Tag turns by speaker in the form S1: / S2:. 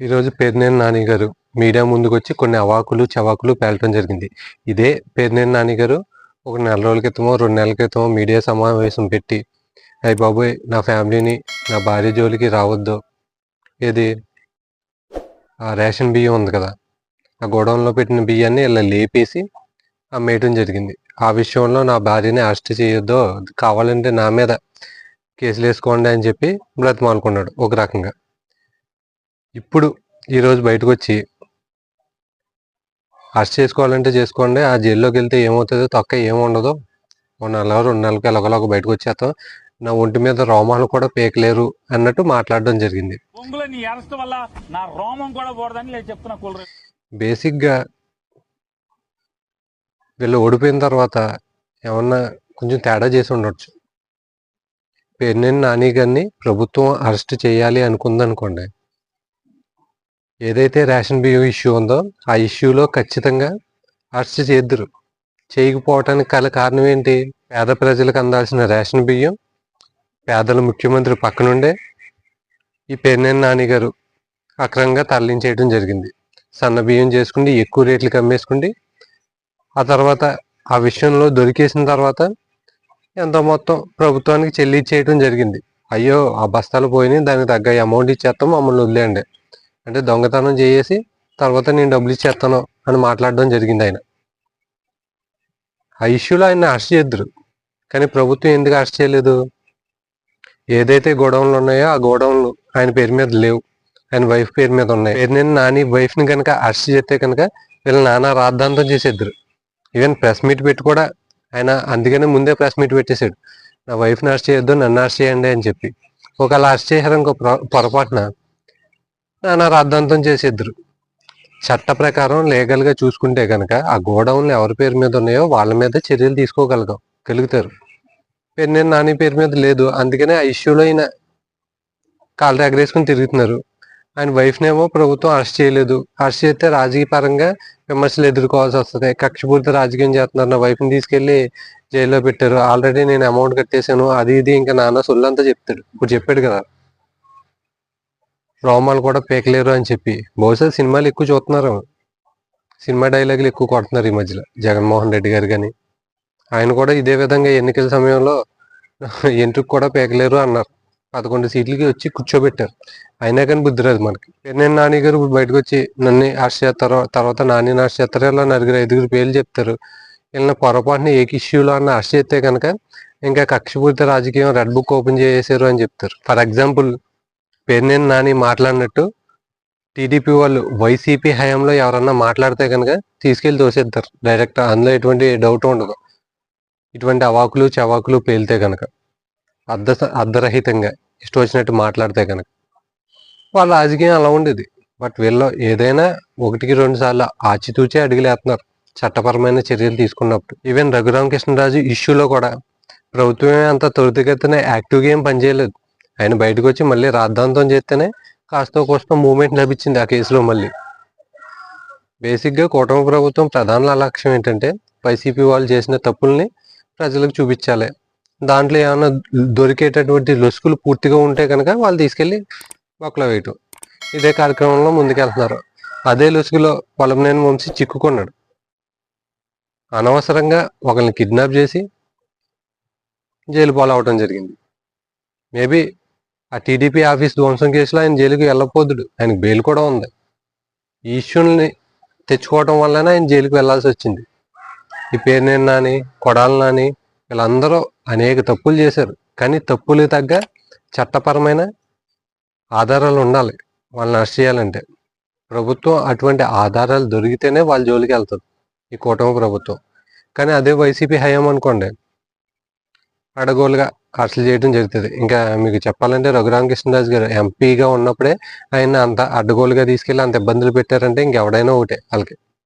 S1: ఈరోజు పేర్నేని నాని గారు మీడియా ముందుకు వచ్చి కొన్ని అవాకులు చవాకులు పేలటం జరిగింది. ఇదే పేర్నేని నాని గారు ఒక నెల రోజుల క్రితమో రెండు నెలల క్రితమో మీడియా సమావేశం పెట్టి అయ్యి బాబోయ్ నా ఫ్యామిలీని నా భార్య జోలికి రావద్దు. ఏది? ఆ రేషన్ బియ్యం ఉంది కదా. ఆ గోడౌన్లో పెట్టిన బియ్యాన్ని ఇలా లేపేసి అమ్మేయటం జరిగింది. ఆ విషయంలో నా భార్యని అరెస్ట్ చేయొద్దు. కావాలంటే నా మీద కేసులు వేసుకోండి అని చెప్పి బ్రతిమాలుకున్నాడు ఒక రకంగా. ఇప్పుడు ఈరోజు బయటకు వచ్చి అరెస్ట్ చేసుకోవాలంటే చేసుకోండి. ఆ జైల్లోకి వెళ్తే ఏమవుతుందో తొక్క ఏముండదు ఓ నెల రెండు నెలలకి ఎలాగోలాగ బయటకు వచ్చేస్తాం నా ఒంటి మీద రోమాలు కూడా పేకలేరు అన్నట్టు మాట్లాడడం జరిగింది. బేసిక్గా వీళ్ళు ఓడిపోయిన తర్వాత ఏమన్నా కొంచెం తేడా చేసి ఉండొచ్చు. పేర్నేని నాని గారిని ప్రభుత్వం అరెస్ట్ చేయాలి అనుకుందనుకోండి. ఏదైతే రేషన్ బియ్యం ఇష్యూ ఉందో ఆ ఇష్యూలో ఖచ్చితంగా అరెస్ట్ చేద్దరు. చేయకపోవటానికి గల కారణం ఏంటి? పేద ప్రజలకు అందాల్సిన రేషన్ బియ్యం పేదల ముఖ్యమంత్రి పక్కనుండే ఈ పెన్నెన్ నాని గారు అక్రమంగా తరలించేయడం జరిగింది. సన్న బియ్యం చేసుకుండి ఎక్కువ రేట్లకు అమ్మేసుకుండి ఆ తర్వాత ఆ విషయంలో దొరికేసిన తర్వాత ఎంత మొత్తం ప్రభుత్వానికి చెల్లించేయడం జరిగింది. అయ్యో ఆ బస్తాలు పోయినాయి దానికి తగ్గ అమౌంట్ ఇచ్చేస్తాం మమ్మల్ని వదిలేయండి. అంటే దొంగతనం చేసి తర్వాత నేను డబ్బులు ఇచ్చేస్తాను అని మాట్లాడడం జరిగింది ఆయన. ఆ ఇష్యూలో ఆయన అరెస్ట్ చేద్దరు. కానీ ప్రభుత్వం ఎందుకు అరెస్ట్ చేయలేదు? ఏదైతే గోడౌన్లు ఉన్నాయో ఆ గోడౌన్లు ఆయన పేరు మీద లేవు. ఆయన వైఫ్ పేరు మీద ఉన్నాయి. పేరునేని నాని వైఫ్ని కనుక అరెస్ట్ చేస్తే కనుక వీళ్ళ నాన్న రాద్ధాంతం చేసేద్దరు. ఈవెన్ ప్రెస్ మీట్ పెట్టి కూడా ఆయన అందుకనే ముందే ప్రెస్ మీట్ పెట్టేశాడు. నా వైఫ్ని అరెస్ట్ చేయొద్దు నన్ను అరెస్ట్ చేయండి అని చెప్పి. ఒకవేళ అరెస్ట్ చేశారు ఇంకో పొర- పొరపాటున నాన్న రాద్ధాంతం చేసేద్దరు. చట్ట ప్రకారం లీగల్గా చూసుకుంటే కనుక ఆ గోడౌన్లు ఎవరి పేరు మీద ఉన్నాయో వాళ్ళ మీద చర్యలు తీసుకోగలగం కలుగుతారు పెన్నే నేను నాని పేరు మీద లేదు అందుకనే ఆ ఇష్యూలో ఆయన కాళ్ళు ఎగరేసుకుని తిరుగుతున్నారు. ఆయన వైఫ్ని ఏమో ప్రభుత్వం అరెస్ట్ చేయలేదు. అరెస్ట్ చేస్తే రాజకీయ పరంగా విమర్శలు ఎదుర్కోవాల్సి వస్తుంది. కక్షపూర్తి రాజకీయం చేస్తున్నారు నా వైఫ్ని తీసుకెళ్ళి జైల్లో పెట్టారు. ఆల్రెడీ నేను అమౌంట్ కట్టేశాను. అది ఇది ఇంకా నాన్న సొల్లంతా చెప్తాడు. ఇప్పుడు చెప్పాడు కదా. రోమాలు కూడా పేకలేరు అని చెప్పి. బహుశా సినిమాలు ఎక్కువ చూస్తున్నారు. సినిమా డైలాగులు ఎక్కువ కొడుతున్నారు ఈ మధ్యలో. జగన్మోహన్ రెడ్డి గారు కానీ ఆయన కూడా ఇదే విధంగా ఎన్నికల సమయంలో ఎంట్రుకు కూడా పేకలేరు అన్నారు. పదకొండు సీట్లకి వచ్చి కూర్చోబెట్టారు. అయినా కానీ బుద్ధి రాదు మనకి. నేను నాని గారు బయటకు వచ్చి నన్ను అరెస్ట్ చేస్తారు తర్వాత నాని అరెస్ట్ చేస్తారు ఇలా నలుగురు ఐదుగురు పేర్లు చెప్తారు. వీళ్ళని పొరపాటున ఏక ఇష్యూలో అన్న అరెస్ట్ చేస్తే కనుక ఇంకా కక్షపూరిత రాజకీయం రెడ్ బుక్ ఓపెన్ చేసేసారు అని చెప్తారు. ఫర్ ఎగ్జాంపుల్ పేర్నేని నాని మాట్లాడినట్టు టీడీపీ వాళ్ళు వైసీపీ హయాంలో ఎవరన్నా మాట్లాడితే కనుక తీసుకెళ్ళి తోసేస్తారు. డైరెక్ట్ అందులో ఎటువంటి డౌట్ ఉండదు. ఇటువంటి అవాకులు చవాకులు పేలితే కనుక అర్ధ అర్ధరహితంగా ఇష్టం వచ్చినట్టు మాట్లాడితే కనుక. వాళ్ళ రాజకీయం అలా ఉండేది. బట్ వీళ్ళు ఏదైనా ఒకటికి రెండు సార్లు ఆచితూచి అడిగిలేస్తున్నారు చట్టపరమైన చర్యలు తీసుకున్నప్పుడు. ఈవెన్ రఘురామకృష్ణరాజు ఇష్యూలో కూడా ప్రభుత్వమే అంత త్వరితగతిన యాక్టివ్గా ఏం పనిచేయలేదు. ఆయన బయటకు వచ్చి మళ్ళీ రాద్ధాంతం చేస్తేనే కాస్త కోస్త మూమెంట్ లభించింది ఆ కేసులో మళ్ళీ. బేసిక్గా కూటమి ప్రభుత్వం ప్రధాన లక్ష్యం ఏంటంటే వైసీపీ వాళ్ళు చేసిన తప్పుల్ని ప్రజలకు చూపించాలి. దాంట్లో ఏమైనా దొరికేటటువంటి లొసుకులు పూర్తిగా ఉంటే కనుక వాళ్ళు తీసుకెళ్ళి బొక్కలో వేయటం. ఇదే కార్యక్రమంలో ముందుకెళ్తున్నారు. అదే లొసుగులో పొలంనేని వంశీ చిక్కుకున్నాడు. అనవసరంగా ఒకరిని కిడ్నాప్ చేసి జైలు పాలవటం జరిగింది. మేబీ ఆ టీడీపీ ఆఫీస్ ధ్వంసం కేసులో ఆయన జైలుకి వెళ్ళకపోదుడు. ఆయనకు బెయిల్ కూడా ఉంది. ఈ ఇష్యూని తెచ్చుకోవడం వల్లనే ఆయన జైలుకి వెళ్ళాల్సి వచ్చింది. ఈ పేరునేని నాని కొడాలి నాని వీళ్ళందరూ అనేక తప్పులు చేశారు. కానీ తప్పులు తగ్గ చట్టపరమైన ఆధారాలు ఉండాలి. వాళ్ళని అరెస్ట్ చేయాలంటే. ప్రభుత్వం అటువంటి ఆధారాలు దొరికితేనే వాళ్ళ జోలికి వెళ్తుంది. ఈ కూటమి ప్రభుత్వం. కానీ అదే వైసీపీ హయాం అనుకోండి. అడగోలుగా ఖర్చులు చేయడం జరుగుతుంది. ఇంకా మీకు చెప్పాలంటే రఘురామకృష్ణరాజు గారు ఎంపీగా ఉన్నప్పుడే ఆయన అంత అడ్డగోలుగా తీసుకెళ్ళి అంత ఇబ్బందులు పెట్టారంటే ఇంకెవడైనా ఒకటే వాళ్ళకి.